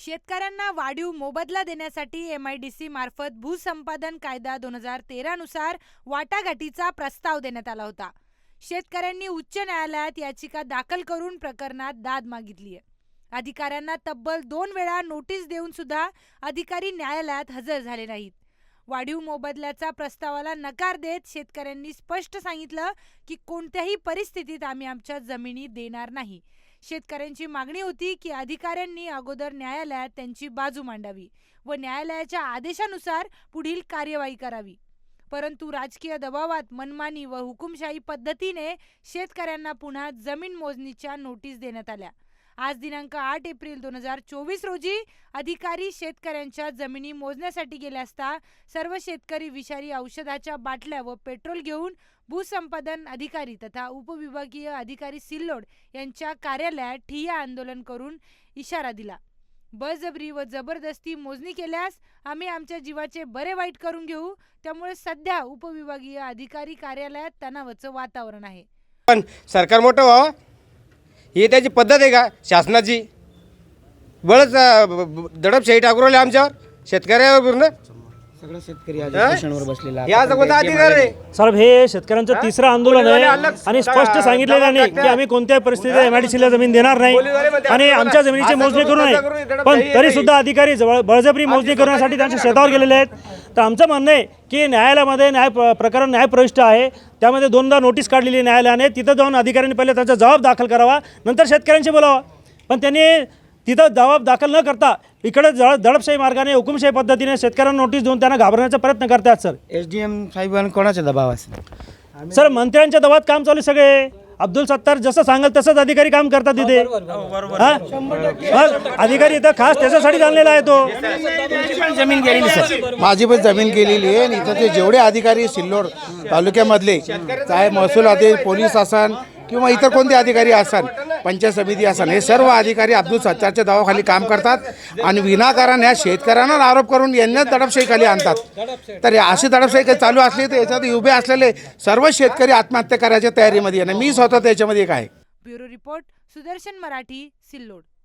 शेतकऱ्यांना वाढीव मोबदला देण्यासाठी एमआयडीसी मार्फत भूसंपादन कायदा दोन हजार तेरानुसार वाटाघाटीचा प्रस्ताव देण्यात आला होता. शेतकऱ्यांनी उच्च न्यायालयात याचिका दाखल करून प्रकरणात दाद मागितली आहे अधिकाऱ्यांना तब्बल दोन वेळा नोटीस देऊन सुद्धा अधिकारी न्यायालयात हजर झाले नाहीत. वाढीव मोबदल्याचा प्रस्तावाला नकार देत शेतकऱ्यांनी स्पष्ट सांगितलं की कोणत्याही परिस्थितीत आम्ही आमच्या जमिनी देणार नाही. शेतकऱ्यांची मागणी होती की अधिकाऱ्यांनी अगोदर न्यायालयात त्यांची बाजू मांडावी व न्यायालयाच्या आदेशानुसार पुढील कार्यवाही करावी. परंतु राजकीय दबावात मनमानी व हुकुमशाही पद्धतीने शेतकऱ्यांना पुन्हा जमीन मोजणीच्या नोटीस देण्यात आल्या. आज दिनांक आठ एप्रिल दोन हजार चोवीस रोजी अधिकारी शेतकऱ्यांच्या जमिनी मोजण्यासाठी गेले असता सर्व शेतकरी विषारी औषधाच्या बाटल्या व पेट्रोल घेऊन भूसंपादन अधिकारी तथा उपविभागीय अधिकारी सिल्लोड यांच्या कार्यालयात ठिय्या आंदोलन करून इशारा दिला. बळजबरी व जबरदस्ती मोजणी केल्यास आम्ही आमच्या जीवाचे बरे वाईट करून घेऊ त्यामुळे सध्या उपविभागीय अधिकारी कार्यालयात तणावाचं वातावरण आहे. पण सरकार मोठं व्हावं. ही त्याची पद्धत आहे का? शासनाची? बळच दडपशाही टाकू राहिले आमच्यावर? शेतकऱ्यावर पूर्ण? सगळं शेतकरी आज? उपोषणावर बसलेला असं कोणता अधिकार आहे? साहेब हे शेतकऱ्यांचं तिसरं आंदोलन आहे आणि स्पष्ट सांगितलेलं आहे की आम्ही कोणत्याही परिस्थितीत एमआयडीसीला जमीन देणार नाही आणि आमच्या जमिनीची मोजणी करू नये. पण तरी सुद्धा अधिकारी जवळ बळजबरी मोजणी करण्यासाठी त्यांच्या शेतावर गेलेले आहेत. तर आमचं म्हणणं आहे की न्यायालयामध्ये न्याय प्र- प्रकरण न्यायप्रविष्ट आहे. त्यामध्ये दोनदा नोटीस काढलेली न्यायालयाने. तिथं जाऊन अधिकाऱ्यांनी पहिले त्याचा जबाब दाखल करावा नंतर शेतकऱ्यांशी बोलावा. पण त्यांनी तिथं जबाब दाखल न करता इकडे जळ दडपशाही मार्गाने हुकुमशाही पद्धतीने शेतकऱ्यांना नोटीस देऊन त्यांना घाबरण्याचा प्रयत्न करतात सर. एस डी एम साहेबांना कोणाचा दबाव असेल सर मंत्र्यांच्या दबावात काम चालू आहे सगळे. अब्दुल सत्तार जसं सांगेल तसंच अधिकारी काम करतात तिथे हा? अधिकारी इथं खास त्याच्यासाठी आणलेला आहे तो. जमीन गेलेली सर माझी पण जमीन गेलेली आहे आणि इथं ते जेवढे अधिकारी सिल्लोड तालुक्यामधले चाहे महसूल अधिकारी पोलीस असन किंवा इतर कोणते अधिकारी असन पंचायत समिती असन. हे सर्व अधिकारी अब्दुल सत्तारच्या दावाखाली काम करतात आणि विनाकारण ह्या शेतकऱ्यांना आरोप करून यांनाच दडपशाहीखाली आणतात. तर अशी दडपशाही काही चालू असली तर याच्यात उभे असलेले सर्व शेतकरी आत्महत्या करायच्या तयारीमध्ये आणि मी स्वतः त्याच्यामध्ये एक आहे. Bureau report Sudarshan Marathi Sillod.